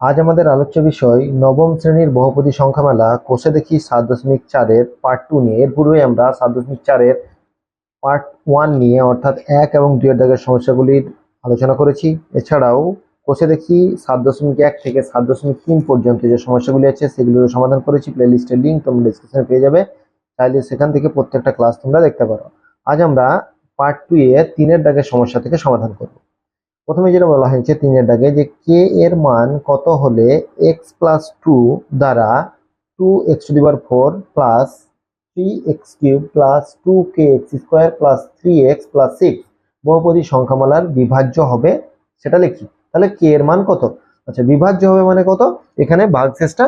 আজ আমাদের আলোচ্য বিষয়, নবম শ্রেণির বহুপদী সংখ্যামালা, কোষে দেখি সাত দশমিক চারের পার্ট টু নিয়ে। এর পূর্বে আমরা সাত দশমিক চারের পার্ট ওয়ান নিয়ে, অর্থাৎ এক এবং দুইয়ের দাগের সমস্যাগুলির আলোচনা করেছি। এছাড়াও কোষে দেখি সাত দশমিক এক থেকে সাত দশমিক তিন পর্যন্ত যে সমস্যাগুলি আছে, সেগুলোর সমাধান করেছি। প্লে লিস্টের লিঙ্ক তোমরা ডিসক্রিপশনে পেয়ে যাবে। চাইলে সেখান থেকে প্রত্যেকটা ক্লাস তোমরা দেখতে পারো। আজ আমরা পার্ট টু এ তিনের দাগের সমস্যা থেকে সমাধান করব। প্রথমে যেটা বলা হয়েছে তিনের দাগে যে কে এর মান কত হলে এক্স প্লাস টু দ্বারা টু এক্স টু দিবার four plus three x cube plus two k x square plus three x plus six বহুপদী সংখ্যামালার বিভাজ্য হবে, সেটা লিখি। তাহলে কে এর মান কত? আচ্ছা বিভাজ্য হবে মানে কত? এখানে ভাগশেষটা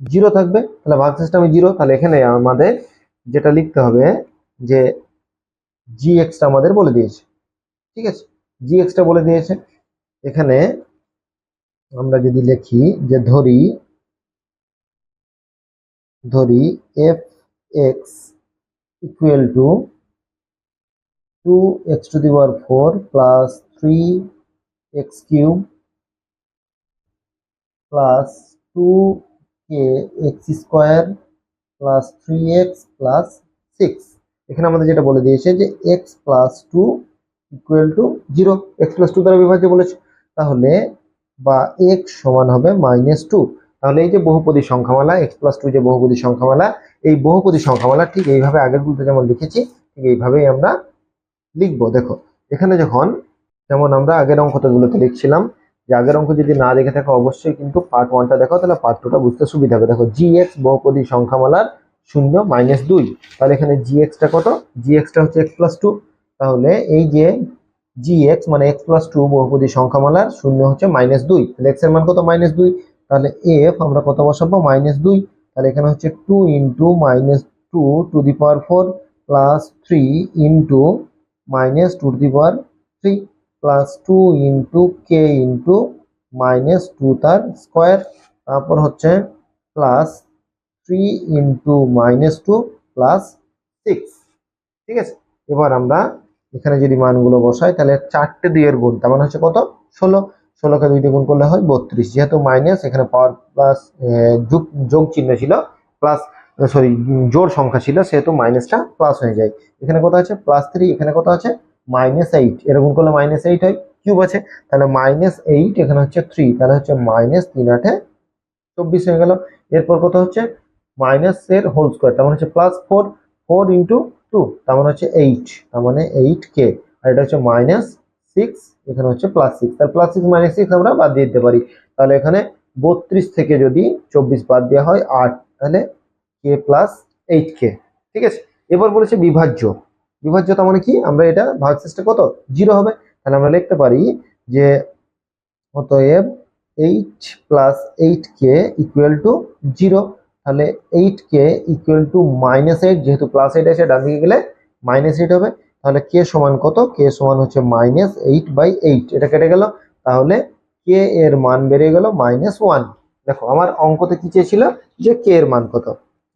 জিরো থাকবে। তাহলে ভাগশেষটা আমি জিরো তাহলে এখানে আমাদের যেটা লিখতে হবে যে জি এক্সটা আমাদের বলে দিয়েছে। ঠিক আছে? জি এক্সটা বলে দিয়েছে। এখানে আমরা যদি লিখি যে ধরি ধরি f x equal to two x to the power four plus three x cube plus two k x square plus three x plus six এখানে আমাদের যেটা বলে দিয়েছে যে x plus two equal to zero x plus two দ্বারা বিভাজ্য বলেছে। তাহলে বা এক্স সমান হবে মাইনাস টু তাহলে এই যে বহুপদী সংখ্যামালা এক্স প্লাস টু যে বহুপদী সংখ্যামালা, এই বহুপদী সংখ্যামালা ঠিক এইভাবে আগের গুলোতে যেমন লিখেছি, ঠিক এইভাবেই আমরা লিখব। দেখো, এখানে যখন যেমন আমরা আগের অঙ্কটাগুলোতে লিখছিলাম, যে আগের অঙ্ক যদি না দেখে থাকো অবশ্যই কিন্তু পার্ট ওয়ানটা দেখো, তাহলে পার্ট টুটা বুঝতে সুবিধা হবে। দেখো জি এক্স বহুপদী সংখ্যামালার শূন্য মাইনাস দুই। তাহলে এখানে জি এক্সটা কত? জি এক্সটা হচ্ছে এক্স প্লাস টু তাহলে এই যে জি এক্স মানে এক্স প্লাস টু বহুপদী সংখ্যামালার শূন্য হচ্ছে মাইনাস দুই। তাহলে এক্সের মান কত? মাইনাস দুই। তাহলে এফ আমরা কত বসাবো? মাইনাস দুই। তাহলে এখানে হচ্ছে two into minus two to the power four plus three into minus two the power three plus two into k into minus two তার স্কোয়ার তারপর হচ্ছে plus three into minus two plus six ঠিক আছে? এবার আমরা এখানে যদি মানগুলো বসাই, তাহলে চারটে দুইয়ের গুণ, তার মানে হচ্ছে কত? ষোলো। ষোলোকে দুইটি গুণ করলে হয় বত্রিশ। যেহেতু মাইনাস এখানে পাওয়ার প্লাস যোগ যোগ চিহ্ন ছিল প্লাস সরি জোর সংখ্যা ছিল, সেহেতু মাইনাসটা প্লাস হয়ে যায়। এখানে কত আছে? প্লাস থ্রি এখানে কত আছে? মাইনাস এইট এরকম করলে মাইনাস এইট হয় কিউব আছে। তাহলে মাইনাস এইট এখানে হচ্ছে থ্রি তাহলে হচ্ছে মাইনাস তিন আটে চব্বিশ হয়ে গেল। এরপর কত হচ্ছে? মাইনাস এর হোল স্কোয়ার তার মানে হচ্ছে plus four four into two তার মানে হচ্ছে এইট তার মানে এইট কে আর এটা হচ্ছে মাইনাস সিক্স এখানে হচ্ছে প্লাস সিক্স তাহলে প্লাস সিক্স মাইনাস সিক্স আমরা বাদ দিয়ে দিতে পারি। তাহলে এখানে বত্রিশ থেকে যদি চব্বিশ বাদ দেওয়া হয়, আট, তাহলে কে প্লাস এইট কে ঠিক আছে? এবার বলেছে বিভাজ্য। বিভাজ্য তার মানে কি? আমরা এটা ভাগ ভাগশেষটা কত? জিরো হবে। তাহলে আমরা লিখতে পারি যে অতএব eight plus eight k equal to zero তাহলে eight k equal to minus eight যেহেতু প্লাস এইট আছে, ডান দিকে গেলে মাইনাস এইট হবে। তাহলে কে সমান কত? কে সমান হচ্ছে মাইনাস এইট বাই এইট এটা কেটে গেল। তাহলে কে এর মান বেড়ে গেল মাইনাস ওয়ান দেখো, আমার অঙ্কতে কি চেয়েছিল? যে কে এর মান কত?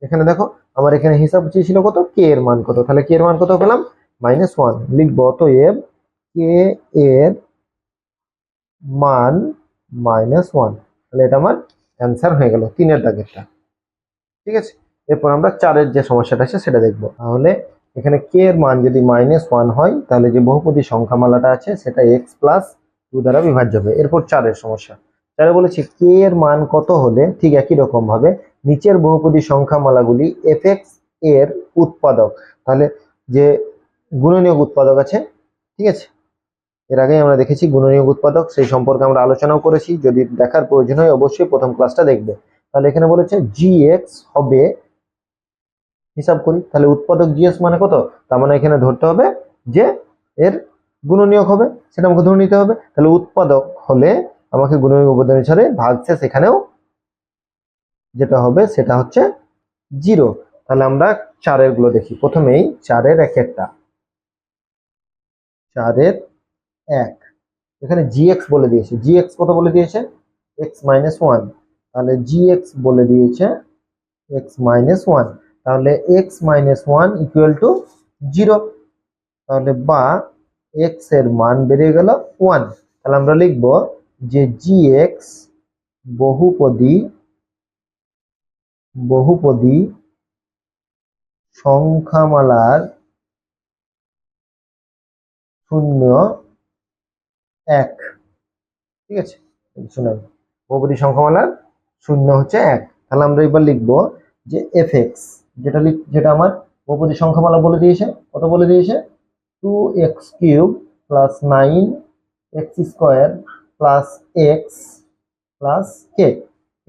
এখানে দেখো, আমার এখানে হিসাব চেয়েছিল কত? কে এর মান কত? তাহলে কে এর মান কত পেলাম? মাইনাস ওয়ান লিখব, অতএব কে এর মান মাইনাস ওয়ান তাহলে এটা আমার অ্যান্সার হয়ে গেল, তিনের দাগেরটা। ঠিক আছে? এরপর আমরা চারের যে সমস্যাটা আছে সেটা দেখব। তাহলে এখানে কে এর মান যদি মাইনাস ওয়ান হয়, তাহলে যে বহুপদী সংখ্যামালাটা আছে সেটা এক্স প্লাস টু দ্বারা বিভাজ্য হবে এরপর চারের সমস্যা। চারে বলেছে কে এর মান কত হলে ঠিক একই রকম ভাবে নিচের বহুপদী সংখ্যামালাগুলি এফ এক্সের উৎপাদক। তাহলে যে গুণনীয়ক উৎপাদক আছে, ঠিক আছে? এর আগেই আমরা দেখেছি গুণনীয়ক উৎপাদক, সেই সম্পর্কে আমরা আলোচনাও করেছি। যদি দেখার প্রয়োজন হয় অবশ্যই প্রথম ক্লাসটা দেখবে। তাহলে এখানে বলেছে জি এক্স হবে, হিসাব করি, তাহলে উৎপাদক জিএস মানে কত? তার মানে এখানে ধরতে হবে যে এর গুণনীয়ক হবে, সেটা আমাকে ধরে নিতে হবে, তাহলে উৎপাদক হলে আমাকে গুণনীয়ক উপাদান হিসাবে ভাগছে সেখানেও যেটা হবে সেটা হচ্ছে জিরো। তাহলে আমরা চারেরগুলো দেখি। প্রথমেই চারের এক একটা। চারের এক। এখানে জি এক্স বলে দিয়েছে। জি এক্স কত বলে দিয়েছে? এক্স মাইনাস ওয়ান তাহলে জি এক্স বলে দিয়েছে এক্স মাইনাস ওয়ান তাহলে x minus one equal to zero তাহলে বা এক্সের মান বেড়ে গেল ওয়ান তাহলে আমরা লিখব যে জি এক্স বহুপদী বহুপদী সংখ্যামালার শূন্য এক, ঠিক আছে? শুনুন, বহুপদী সংখ্যামালার শূন্য হচ্ছে এক। তাহলে আমরা এবার লিখব যে এফ এক্স যেটা লিখ, যেটা আমার বহুপদী সংখ্যামালা বলে দিয়েছে, কত বলে দিয়েছে? Two x cube plus nine x square plus x plus k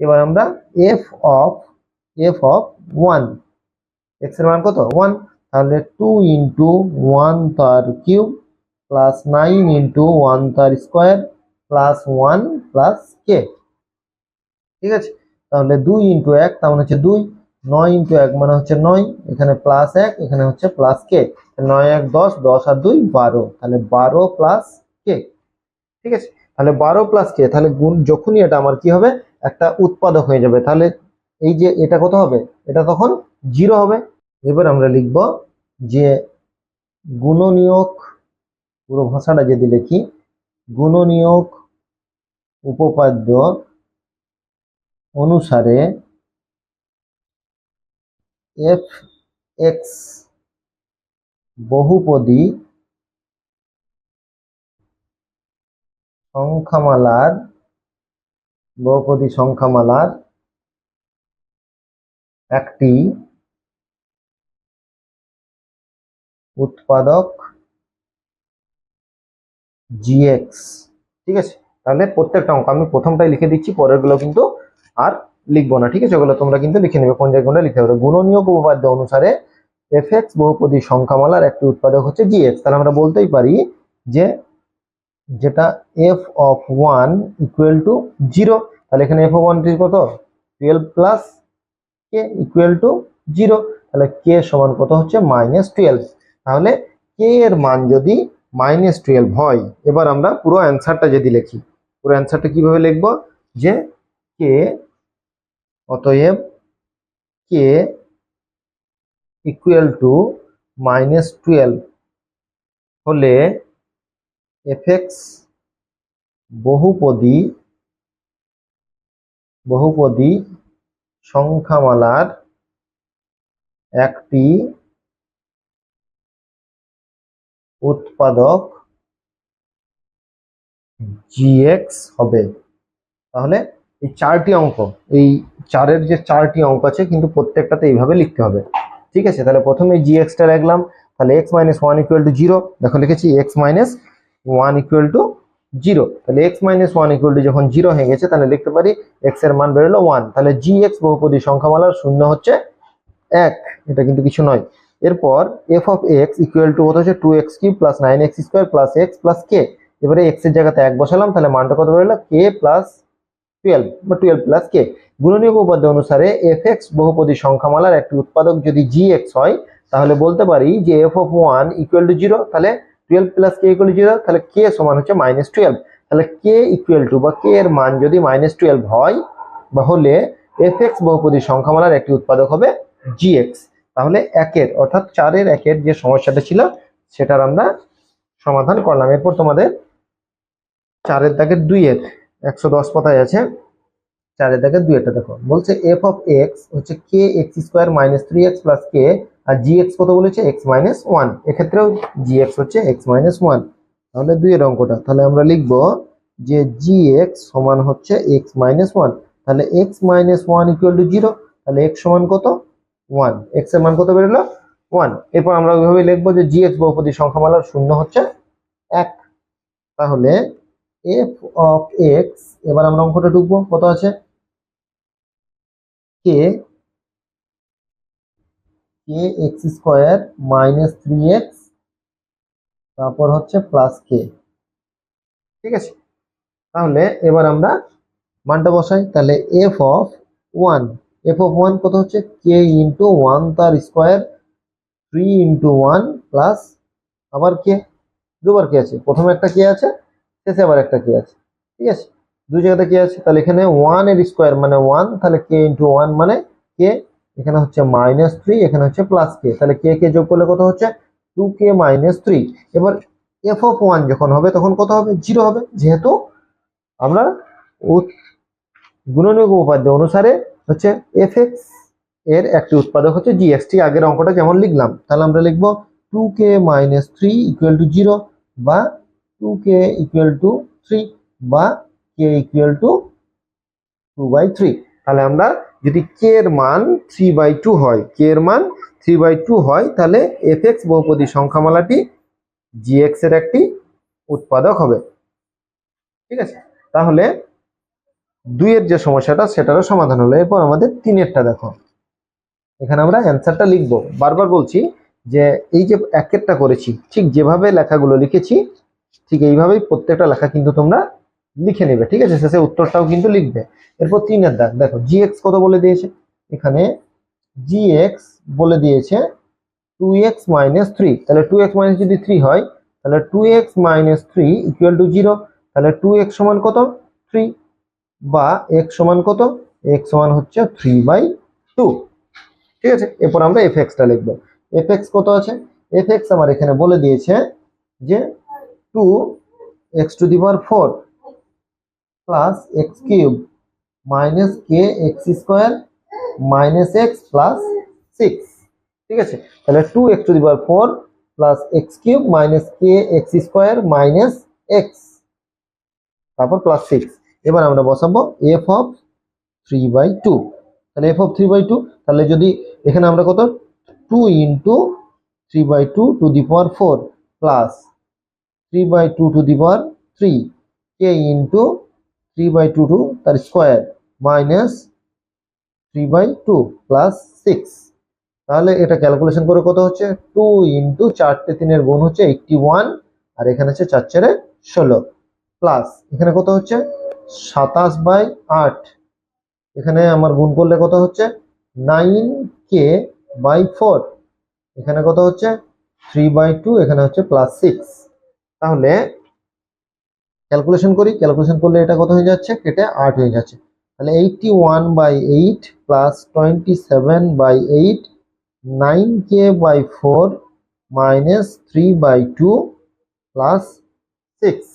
এবার আমরা f of f of one এক্সের মান কত? ওয়ান তাহলে টু ইন্টু ওয়ান তার cube plus nine into one তার square plus one plus k ঠিক আছে? তাহলে দুই ইন্টু এক, তার মানে হচ্ছে দুই। নয় ইন্টু এক মানে হচ্ছে নয়, এখানে প্লাস এক, এখানে হচ্ছে প্লাস কে নয় এক দশ দশ আর দুই বারো। তাহলে বারো প্লাস কে ঠিক আছে? তাহলে বারো প্লাস কে তাহলে গুণ যখনই এটা আমার কি হবে? একটা উৎপাদক হয়ে যাবে। তাহলে এই যে এটা কত হবে? এটা তখন জিরো হবে। এবার আমরা লিখব যে গুণনীয়ক, পুরো ভাষাটা যদি লিখি গুণনীয়ক, উপপাদ্য অনুসারে এফ এক্স বহুপদী সংখ্যামালার বহুপদী সংখ্যামালার একটি উৎপাদক জিএক্স ঠিক আছে? তাহলে প্রত্যেকটা অঙ্ক আমি প্রথমটাই লিখে দিচ্ছি, পরেরগুলো কিন্তু আর লিখব না, ঠিক আছে? ওগুলো তোমরা কিন্তু লিখে নেবে। কোন জায়গায় লিখতে হবে? গুণনীয়ক উপপাদ্য অনুসারে এফ এক্স বহুপদী সংখ্যামালার একটি উৎপাদক হচ্ছে জিএক্স তাহলে আমরা বলতেই পারি যে যেটা f of one equal to zero তাহলে এখানে এফ অফ ওয়ান কত? Twelve plus k equal to zero তাহলে কে সমান কত হচ্ছে? মাইনাস টুয়েলভ তাহলে কে এর মান যদি মাইনাস টুয়েলভ হয়, এবার আমরা পুরো অ্যান্সারটা যদি লিখি, পুরো অ্যান্সারটা কীভাবে লিখব? যে কে অতএব k equal to minus twelve হলে এফএক্স বহুপদী বহুপদী সংখ্যামালার একটি উৎপাদক জিএক্স হবে। তাহলে এই চারটি অঙ্ক, এই চারের যে চারটি অঙ্ক আছে কিন্তু প্রত্যেকটাতে এইভাবে লিখতে হবে। ঠিক আছে? তাহলে প্রথমে জি এক্সটা লিখলাম তাহলে x minus one equal to zero দেখো লিখেছি x minus one equal to zero তাহলে x minus one equal to যখন জিরো হয়ে গেছে, তাহলে লিখতে পারি এক্সের মান বেরোলো ওয়ান তাহলে জি এক্স বহুপদী সংখ্যামালার শূন্য হচ্ছে এক। এটা কিন্তু কিছু নয়। এরপর f of x equal to কত হচ্ছে? Two x cube plus nine x square plus x plus k এবারে এক্সের জায়গাতে এক বসালাম, তাহলে মানটা কত বেরোলো? কে প্লাস টুয়েলভ বা টুয়েলভ প্লাস কে গুণনীয়ক উপাদ্য অনুসারে এফ এক্স বহুপদী সংখ্যামালার একটি উৎপাদক যদি জি এক্স হয়, তাহলে বলতে পারি যে f of one equal to zero তাহলে twelve plus k equal to zero তাহলে কে সমান হচ্ছে মাইনাস টুয়েলভ তাহলে কে ইকুয়াল টু বা কে এর মান যদি মাইনাস টুয়েলভ হয় বা হলে এফ এক্স বহুপদী সংখ্যামালার একটি উৎপাদক হবে জি এক্স তাহলে একের, অর্থাৎ চারের একের যে সমস্যাটা ছিল, সেটার আমরা সমাধান করলাম। এরপর তোমাদের চারের দাগের দুইয়ের, একশো দশ পাতায় আছে। চারের দুই দুইয়েরটা দেখো। বলছে এফ অফ এক্স হচ্ছে k x square minus three x plus k আর জি এক্স কত বলেছে? এক্স মাইনাস ওয়ান এক্ষেত্রেও জি এক্স হচ্ছে এক্স মাইনাস ওয়ান তাহলে দুইয়ের অঙ্কটা। তাহলে আমরা লিখব যে জি এক্স সমান হচ্ছে এক্স মাইনাস ওয়ান তাহলে x minus one equal to zero তাহলে এক্স সমান কত? ওয়ান এক্সের মান কত বেরোলো? ওয়ান এরপর আমরা ওইভাবে লিখব যে জি এক্স বহুপদী সংখ্যামালার শূন্য হচ্ছে এক। তাহলে এফ অফ এক্স এবার আমরা অঙ্কটা ঢুকবো। কত আছে? K? K x square minus three x তারপর হচ্ছে প্লাস কে ঠিক আছে? তাহলে এবার আমরা মানটা বসাই। তাহলে f of one f of one কত হচ্ছে? কে ইন্টু ওয়ান তার square three into one plus আবার কে দুবার কে আছে। প্রথমে একটা কে আছে, শেষে আবার একটা কে আছে। ঠিক আছে? দুই জায়গাতে কে আছে? তাহলে এখানে ওয়ানের স্কোয়ার মানে ওয়ান তাহলে কে ইন্টু ওয়ান মানে কে এখানে হচ্ছে মাইনাস থ্রি এখানে হচ্ছে প্লাস কে তাহলে কে কে যোগ করলে কত হচ্ছে? টু কে মাইনাস থ্রি এবার এফ অফ ওয়ান যখন হবে, তখন কত হবে? জিরো হবে। যেহেতু আমরা গুণনীয় উপাদ্য অনুসারে হচ্ছে এফ এক্সের একটি উৎপাদক হচ্ছে জি এক্স ঠিক আগের অঙ্কটা যেমন লিখলাম। তাহলে আমরা লিখব two k minus three equal to zero বা two k equal to three বা k equal to two by three তাহলে আমরা যদি কে এর মান থ্রি বাই টু হয় কে এর মান থ্রি বাই টু হয়, তাহলে এফ এক্স বহুপদী সংখ্যামালাটি জি এক্সের একটি উৎপাদক হবে। ঠিক আছে? তাহলে দুইয়ের যে সমস্যাটা, সেটারও সমাধান হলো। এরপর আমাদের তিনেরটা দেখো। এখানে আমরা অ্যান্সারটা লিখব। বারবার বলছি যে এই যে একেরটা করেছি, ঠিক যেভাবে লেখাগুলো লিখেছি, ঠিক এইভাবেই প্রত্যেকটা লেখা কিন্তু তোমরা লিখে নেবে, ঠিক আছে? শেষে উত্তরটাও কিন্তু লিখবে। এরপর তিনের দাগ, দেখো জি এক্স কত বলে দিয়েছে? এখানে জি এক্স বলে দিয়েছে টু এক্স মাইনাস থ্রি তাহলে টু এক্স মাইনাস যদি থ্রি হয়, তাহলে two x minus three equal to zero তাহলে টু এক্স সমান কত? থ্রি বা এক্স সমান কত? এক্স সমান হচ্ছে থ্রি বাই টু ঠিক আছে? এরপর আমরা এফ এক্সটা লিখব। এফ এক্স কত আছে? এফ এক্স আমার এখানে বলে দিয়েছে যে two x to the power four plus x cube minus k x square minus x plus six ঠিক আছে? তাহলে two x to the power four plus x cube minus k x square minus x তারপর plus six এবার আমরা বসাবো f of three by two তাহলে f of three by two তাহলে যদি এখানে আমরা কত? Two into three by two two the power four plus three by two to the power three K into three by two to তার square minus three by two plus six তাহলে এটা calculation করে কত হচ্ছে? Two into চারটে তিনের গুণ হচ্ছে এইটটি ওয়ান আর এখানে হচ্ছে চার চারে ষোলো। প্লাস এখানে কত হচ্ছে? সাতাশ বাই আট। এখানে আমার গুণ করলে কত হচ্ছে? নাইন কে বাই ফোর এখানে কত হচ্ছে? থ্রি বাই টু এখানে হচ্ছে প্লাস সিক্স তাহলে ক্যালকুলেশন করি, ক্যালকুলেশন করলে এটা কত হয়ে যাচ্ছে? কেটে আট হয়ে যাচ্ছে। তাহলে eighty one by eight plus twenty seven by eight nine K by four minus three by two plus six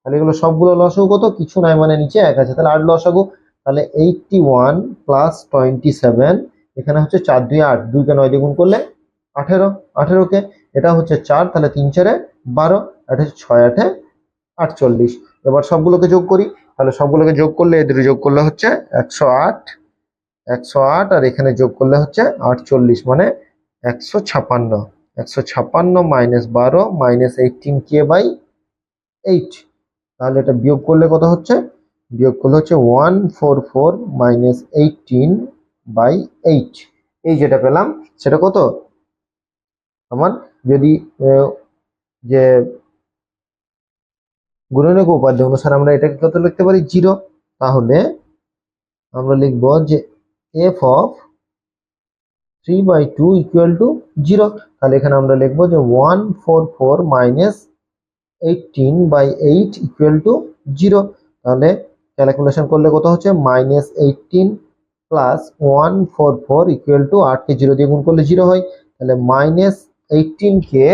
তাহলে এগুলো সবগুলো লসাগু কত? কিছু নাই মানে নিচে এক আছে। তাহলে আট লসাগু, তাহলে eighty one plus twenty seven এখানে হচ্ছে চার দুই আট। দুইকে নয় দিয়ে গুণ করলে আঠেরো। আঠেরোকে এটা হচ্ছে চার, তাহলে তিন চারে বারো। এটা হচ্ছে ছয় আঠে আটচল্লিশ। এবার সবগুলোকে যোগ করি, তাহলে সবগুলোকে যোগ করলে এদের যোগ করলে হচ্ছে একশো আট একশো আট, আর এখানে যোগ করলে হচ্ছে আটচল্লিশ মানে একশো ছাপান্ন। একশো ছাপান্ন মাইনাস বারো minus eighteen K by eight তাহলে এটা বিয়োগ করলে কত হচ্ছে? বিয়োগ করলে হচ্ছে one four four minus eighteen by eight এই যেটা পেলাম, সেটা কত? আমার যদি যে গুণনীয়ক উপাদ্য অনুসারে আমরা এটাকে কত লিখতে পারি? জিরো। তাহলে আমরা লিখব যে F of three by two equal to zero তাহলে এখানে আমরা লিখব যে one four four minus eighteen by eight equal to zero তাহলে ক্যালকুলেশন করলে কত হচ্ছে? Minus eighteen plus one four four equal to আটকে জিরো দিয়ে গুণ করলে জিরো হয়। তাহলে মাইনাস এইটিন কে,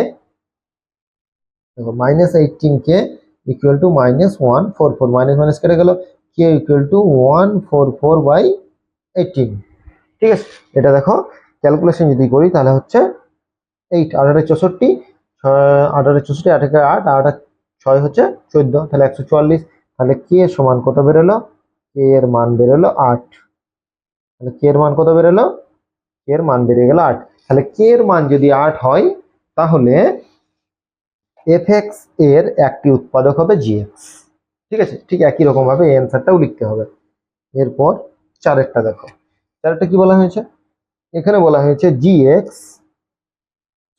দেখো minus eighteen K equal to minus one four four minus minus কেটে গেল। K equal to one four four by eighteen ঠিক আছে? এটা দেখো ক্যালকুলেশন যদি করি তাহলে হচ্ছে এইট আঠারো চৌষট্টি আঠারো চৌষট্টি, আঠারো আট আট ছয় হচ্ছে চোদ্দ। তাহলে একশো চুয়াল্লিশ। তাহলে কে সমান কত বেরোলো? কে এর মান বেরোলো আট। তাহলে কে এর মান কত বেরোলো? কে এর মান বেরিয়ে গেল আট। তাহলে কে এর মান যদি আট হয়, তাহলে এফ এক্সের একটি উৎপাদক হবে জিএক্স ঠিক আছে? ঠিক একই রকম ভাবে এই অ্যান্সারটাও লিখতে হবে। এরপর চারেরটা দেখো। চারেরটা কি বলা হয়েছে? এখানে বলা হয়েছে জি এক্স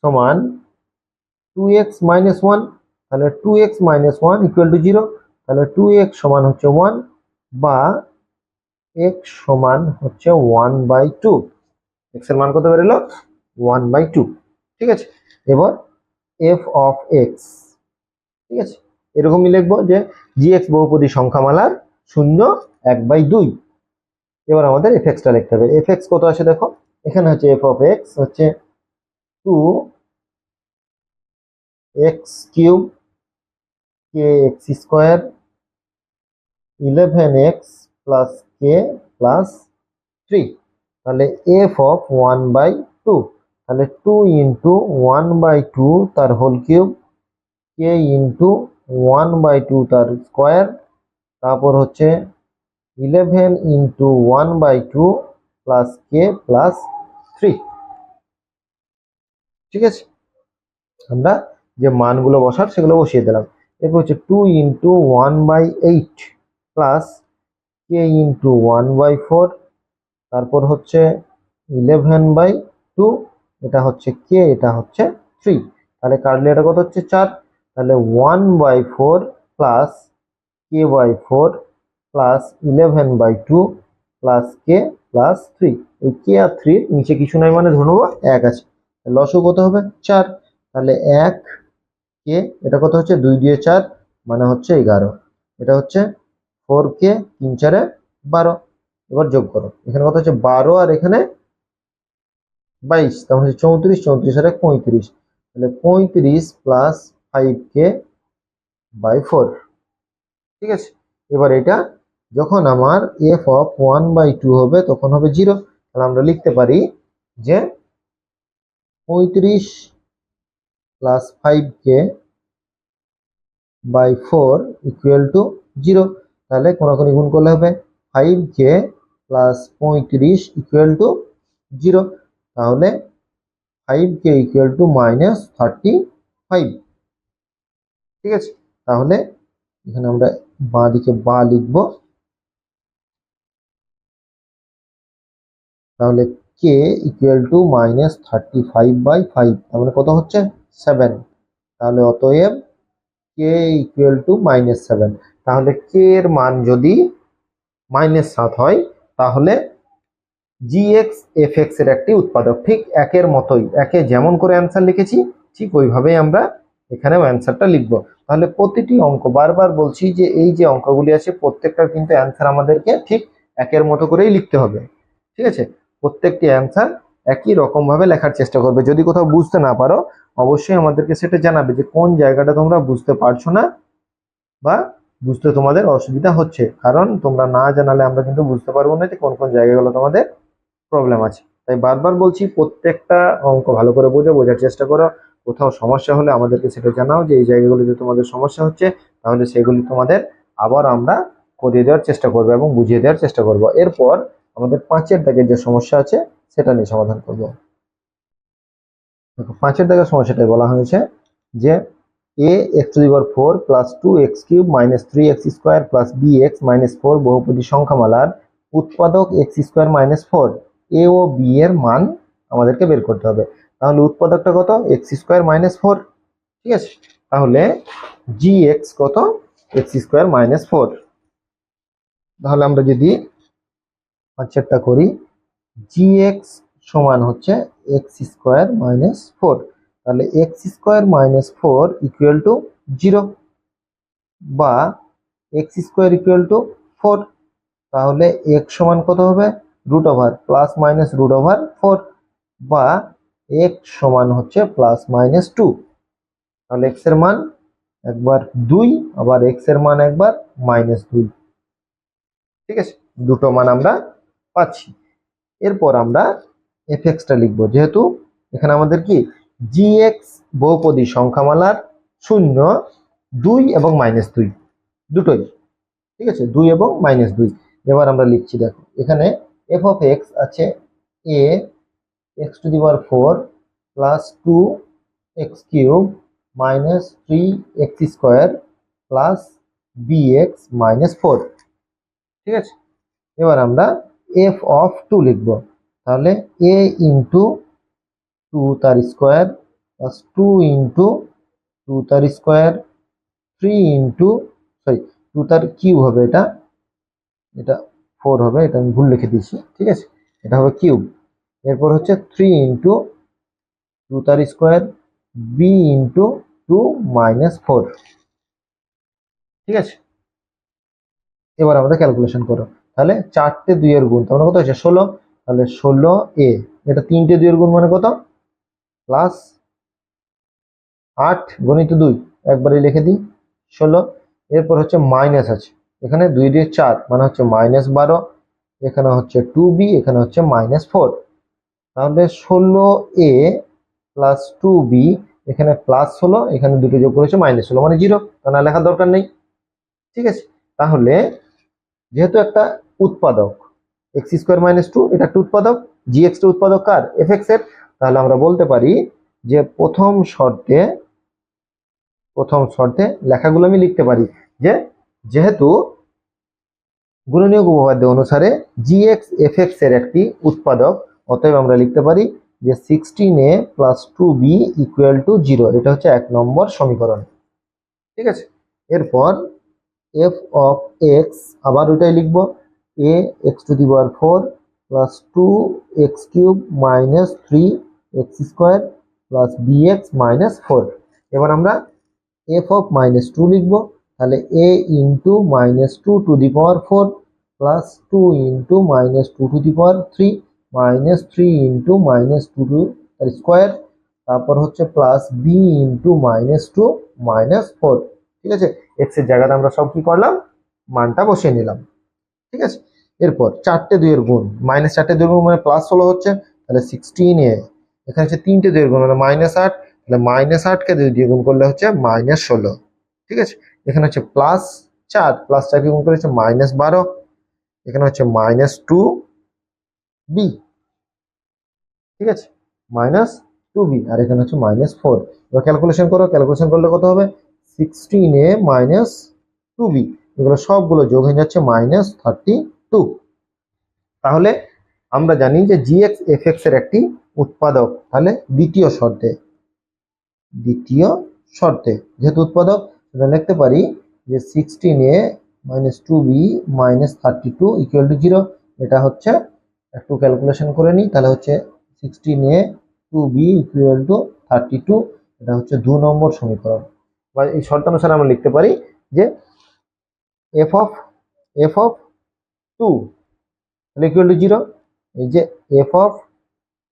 সমান টু এক্স মাইনাস ওয়ান তাহলে two X minus one equal to zero তাহলে টু এক্স সমান হচ্ছে ওয়ান বা এক্স সমান হচ্ছে ওয়ান বাই টু এক্সের মান কত বেরোলো? ওয়ান বাই টু ঠিক আছে? এবার এফ অফ এক্স ঠিক আছে? এরকমই লিখব যে জি এক্স বহুপদী সংখ্যামালার শূন্য এক বাই দুই। এবার আমাদের এফ এক্সটা লিখতে হবে। এফ এক্স কত আছে দেখো? এখানে হচ্ছে এফ অফ এক্স হচ্ছে two X cube K X square eleven X plus K plus three তাহলে F of one by two তাহলে two into one by two তার whole cube K into one by two তার square তারপর হচ্ছে eleven into one by two plus K plus three ঠিক আছে? আমরা যে মানগুলো বসার সেগুলো বসিয়ে দিলাম। এরপর হচ্ছে two into one by eight plus K into one by four তারপর হচ্ছে ইলেভেন বাই টু এটা হচ্ছে কে এটা হচ্ছে থ্রি তাহলে কাটলে এটা কত হচ্ছে চার? তাহলে one by four plus K by four plus eleven by two plus K plus three এই কে আর থ্রির নিচে কিছু নাই মানে ধরে নেব এক আছে। লসও কত হবে? চার। তাহলে এক কে এটা কত হচ্ছে? দুই দিয়ে চার মানে হচ্ছে এগারো। এটা হচ্ছে ফোর কে তিন চারে বারো। এবার যোগ করো। এখানে কত হচ্ছে? বারো আর এখানে বাইশ, তাহলে হচ্ছে চৌত্রিশ চৌত্রিশ আর এক পঁয়ত্রিশ। তাহলে পঁয়ত্রিশ plus five K by four ঠিক আছে? এবার এটা যখন আমার F of one by two হবে, তখন হবে জিরো তাহলে আমরা লিখতে পারি যে পঁয়ত্রিশ plus five K by four equal to zero তাহলে কোনাকুনি গুণ করলে হবে ফাইভ কে প্লাস পঁয়ত্রিশ ইকুয়াল টু জিরো তাহলে five K equal to minus thirty five ঠিক আছে? তাহলে এখানে আমরা বাঁ দিকে বা লিখব। তাহলে K equal to minus thirty five by five তার মানে কত হচ্ছে? সেভেন তাহলে অতএব K equal to minus seven তাহলে কে এর মান যদি মাইনাস সাত হয়, তাহলে জি এক্স এফ এর একটি উৎপাদক। ঠিক একের মতোই, একে যেমন করে অ্যান্সার লিখেছি, ঠিক ওইভাবেই আমরা এখানেও অ্যান্সারটা লিখব। তাহলে প্রতিটি অঙ্ক, বারবার বলছি যে এই যে অঙ্কগুলি আছে, প্রত্যেকটার কিন্তু অ্যান্সার আমাদেরকে ঠিক একের মতো করেই লিখতে হবে। ঠিক আছে? প্রত্যেকটি অ্যান্সার একই রকম ভাবে লেখার চেষ্টা করবে। যদি কোথাও বুঝতে না পারো, অবশ্যই আমাদেরকে সেটা জানাবে যে কোন জায়গাটা তোমরা বুঝতে পারছ না বা বুঝতে তোমাদের অসুবিধা হচ্ছে। কারণ তোমরা না জানালে আমরা কিন্তু বুঝতে পারব না যে কোন কোন জায়গাগুলো তোমাদের প্রবলেম আছে। তাই বারবার বলছি, প্রত্যেকটা অঙ্ক ভালো করে বোঝো, বোঝার চেষ্টা করো। কোথাও সমস্যা হলে আমাদেরকে সেটা জানাও যে, এই জায়গাগুলিতে তোমাদের সমস্যা হচ্ছে, তাহলে সেগুলি তোমাদের আবার আমরা করিয়ে দেওয়ার চেষ্টা করব এবং বুঝিয়ে দেওয়ার চেষ্টা করব। এরপর আমাদের পাঁচের দাগের যে সমস্যা আছে, সেটা নিয়ে সমাধান করব। দেখো, পাঁচের দাগের সমস্যাটাই বলা হয়েছে যে A X to the power four plus two X cube minus three X square plus B X minus four বহুপদী সংখ্যামালার উৎপাদক X square minus four A O B এর মান আমাদেরকে বের করতে হবে। তাহলে উৎপাদকটা কত? এক্স স্কোয়ার মাইনাস ফোর ঠিক আছে? তাহলে জি এক্স কত? এক্স স্কোয়ার মাইনাস ফোর তাহলে আমরা যদি পাঁচেরটা করি জি এক্স সমান হচ্ছে এক্স স্কোয়ার মাইনাস ফোর তাহলে X square minus four equal to zero বা X square equal to four তাহলে এক্স সমান কত হবে? Root over plus minus root over four বা এক্স সমান হচ্ছে প্লাস মাইনাস টু তাহলে এক্সের মান একবার দুই, আবার এক্সের মান একবার মাইনাস দুই। ঠিক আছে? দুটো মান আমরা পাচ্ছি। এরপর আমরা এফ এক্সটা লিখব। যেহেতু এখানে আমাদের কি? জি এক্স বহুপদী সংখ্যামালার শূন্য, দুই এবং মাইনাস দুই। দুটোই। ঠিক আছে? দুই এবং মাইনাস দুই। এবার আমরা লিখছি, দেখো, এখানে এফ অফ এক্স আছে A X to the power four plus two X cube minus three X square plus B X minus four ঠিক আছে? এবার আমরা এফ অফ টু লিখব। তাহলে এ ইন্টু টু তার square plus two into two তার square three into sorry two তার cube হবে এটা। এটা ফোর হবে, এটা আমি ভুল লিখে দিয়েছি, ঠিক আছে? এটা হবে কিউব। এরপর হচ্ছে থ্রি ইন্টু টু তার square, B into two minus four, ঠিক আছে? এবার আমাদের ক্যালকুলেশন করো। তাহলে চারটে দুইয়ের গুণ, তার মানে কত হচ্ছে ষোলো। তাহলে ষোলো এ, এটা তিনটে দুইয়ের গুণ মানে কত? প্লাস আট গণিত দুই একবারে লিখে দিই, ষোলো। এরপর হচ্ছে মাইনাস আছে। এখানে দুই দিয়ে চার মানে হচ্ছে মাইনাস বারো, এখানে হচ্ছে টু বি এখানে হচ্ছে মাইনাস ফোর তাহলে ষোলো এ প্লাস টু বি এখানে প্লাস হলো এখানে দুটো যোগ করেছে মাইনাস হলো মানে জিরো কারণ আর লেখার দরকার নেই। ঠিক আছে? তাহলে যেহেতু একটা উৎপাদক এক্স স্কোয়ার মাইনাস টু এটা একটা উৎপাদক জি এক্সটা উৎপাদক কার? এফ এক্সের। তাহলে আমরা বলতে পারি যে প্রথম শর্তে প্রথম শর্তে লেখাগুলো আমি লিখতে পারি যে যেহেতু গুণনীয় উপপাদ্য অনুসারে জি এক্স এফ এর একটি উৎপাদক, অতএব আমরা লিখতে পারি যে sixteen A plus two B equal to zero এটা হচ্ছে এক নম্বর সমীকরণ। ঠিক আছে? এরপর এফ অফ এক্স আবার ওইটাই লিখব। A X to the power four plus two X cube minus three X square plus B X minus four এবার আমরা এফ অফ মাইনাস টু লিখব। তাহলে A into minus two to the power four plus two into minus two to the power three minus three into minus two to square তারপর হচ্ছে plus B into minus two minus four ঠিক আছে? এক্সের জায়গাতে আমরা সব কি করলাম? মানটা বসিয়ে নিলাম। ঠিক আছে? এরপর চারটে দুইয়ের গুণ। মাইনাস চারটে দুইয়ের গুণ মানে প্লাস ষোলো হচ্ছে, তাহলে সিক্সটিন এ এখানে হচ্ছে তিনটে দুইয়ের গুণ মানে মাইনাস আট। তাহলে মাইনাস আটকে দুই দিয়ে গুণ করলে হচ্ছে মাইনাস ষোলো। ঠিক আছে? এখানে হচ্ছে প্লাস চার প্লাস চারকে গুণ করে হচ্ছে মাইনাস বারো। এখানে হচ্ছে মাইনাস টু বি ঠিক আছে? মাইনাস টু বি আর এখানে হচ্ছে মাইনাস ফোর এবার ক্যালকুলেশন করো ক্যালকুলেশন করলে কত হবে? Sixteen A minus two B এগুলো সবগুলো যোগ হয়ে যাচ্ছে মাইনাস থার্টি টু তাহলে আমরা জানি যে জিএক্স এফ এর একটি উৎপাদক। তাহলে দ্বিতীয় শর্তে দ্বিতীয় শর্তে যেহেতু উৎপাদক সেটা লিখতে পারি যে sixteen A minus two B minus thirty two equal to zero এটা হচ্ছে একটু ক্যালকুলেশন করে নিই, তাহলে হচ্ছে sixteen A two B equal to thirty two এটা হচ্ছে দু নম্বর সমীকরণ। বা এই শর্তানুসারে আমরা লিখতে পারি যে F of F of two equal to zero এই যে F of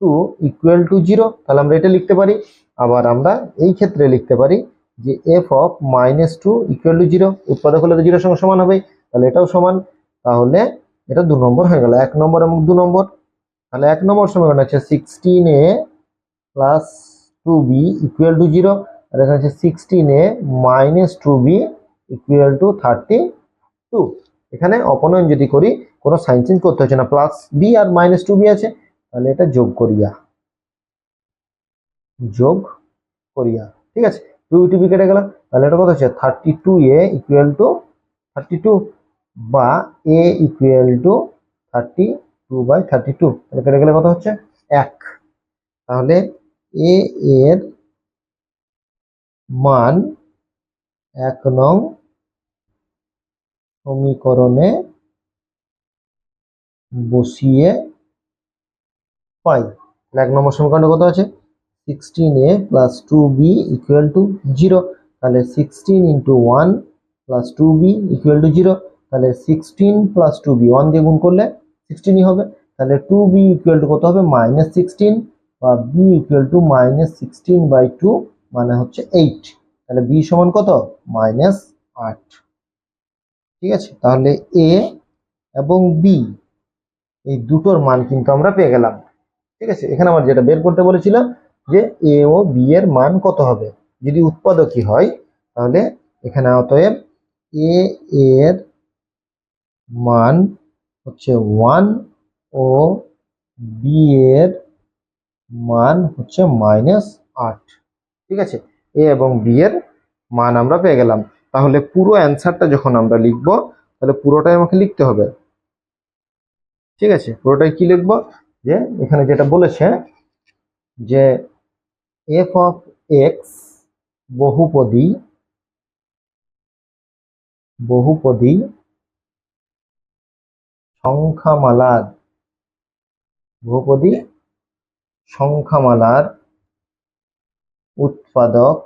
two equal to zero তাহলে আমরা এটা লিখতে পারি। আবার আমরা এই ক্ষেত্রে লিখতে পারি যে F of minus two equal to zero উৎপাদক হলে তো জিরোর সঙ্গে সমান হবে তাহলে এটাও সমান। তাহলে এটা দু নম্বর হয়ে গেল, এক নম্বর এবং দু নম্বর। তাহলে এক নম্বর সমীকরণ হচ্ছে sixteen A plus two B equal to zero আর এখানে হচ্ছে sixteen A minus two B equal to thirty two এখানে অপনয়ন যদি করি, কোনো সাইন চেঞ্জ করতে হচ্ছে না প্লাস বি আর মাইনাস টু বি আছে, তাহলে এটা যোগ করিয়া। যোগ করিয়া, ঠিক আছে? টু বি কেটে গেল। তাহলে এটা কত হচ্ছে? Thirty two A equal to thirty two বা A equal to thirty two by thirty two তাহলে কেটে গেলে কত হচ্ছে? এক। তাহলে এ এর মান এক নং সমীকরণে বসিয়ে পাই। এক নম্বর সমীকরণে কত আছে? Sixteen A plus two B equal to zero তাহলে sixteen into one plus two B equal to zero তাহলে sixteen plus two B one দিয়ে গুণ করলে সিক্সটিনই হবে। তাহলে টু বি ইকুয়াল টু কত হবে? মাইনাস সিক্সটিন বা B equal to minus sixteen by two মানে হচ্ছে এইট তাহলে বি সমান কত? মাইনাস আট। ঠিক আছে? তাহলে এ এবং বি এই দুটোর মান কিন্তু আমরা পেয়ে গেলাম। ঠিক আছে? এখানে আমার যেটা বের করতে বলেছিলাম যে এ ও বি এর মান কত হবে? যদি উৎপাদকই হয়, তাহলে এখানে অতএব এ এর মান হচ্ছে ওয়ান ও বি এর মান হচ্ছে মাইনাস আট। ঠিক আছে? এ এবং বি এর মান আমরা পেয়ে গেলাম। তাহলে পুরো অ্যান্সারটা যখন আমরা লিখব, তাহলে পুরোটাই আমাকে লিখতে হবে। ঠিক আছে? পুরোটাই কি লিখব? যে এখানে যেটা বলেছে যে এফ অফ এক্স বহুপদী বহুপদী সংখ্যামালার বহুপদী সংখ্যামালার উৎপাদক।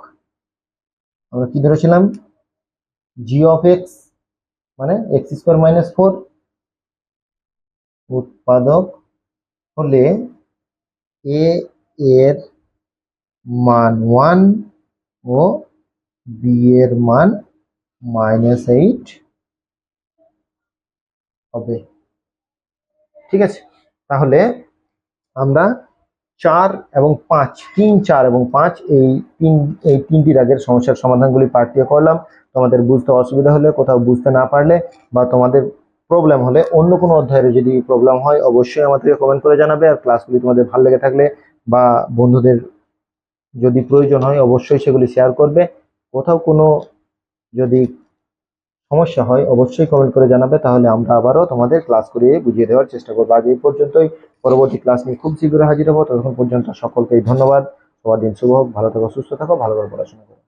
আমরা কি ধরেছিলাম? জি অফ এক্স মানে এক্স স্কোয়ার মাইনাস ফোর উৎপাদক হলে এ এর মান ওয়ান ও বি এর মান মাইনাস এইট হবে। ঠিক আছে? তাহলে আমরা চার এবং পাঁচ, তিন, চার এবং পাঁচ এই তিন, এই তিনটি রাগের সমস্যার সমাধানগুলি পার্ট দিয়ে করলাম। তোমাদের বুঝতে অসুবিধা হলে কোথাও বুঝতে না পারলে বা তোমাদের প্রবলেম হলে অন্য কোনো অধ্যায়ের যদি প্রবলেম হয়, অবশ্যই আমাদেরকে কমেন্ট করে জানাবে। আর ক্লাসগুলি তোমাদের ভালো লেগে থাকলে বা বন্ধুদের যদি প্রয়োজন হয় অবশ্যই সেগুলি শেয়ার করবে। কোথাও কোনো যদি সমস্যা হয়, অবশ্যই কমেন্ট করে জানাবে, তাহলে আমরা আবারও তোমাদের ক্লাস করিয়ে বুঝিয়ে দেওয়ার চেষ্টা করব। আজ এই পর্যন্তই। পরবর্তী ক্লাস নিয়ে খুব শীঘ্রই হাজির হব। ততক্ষণ পর্যন্ত সকলকেই ধন্যবাদ। সবার দিন শুভ হোক, ভালো থাকো, সুস্থ থাকো ভালোভাবে পড়াশোনা করো।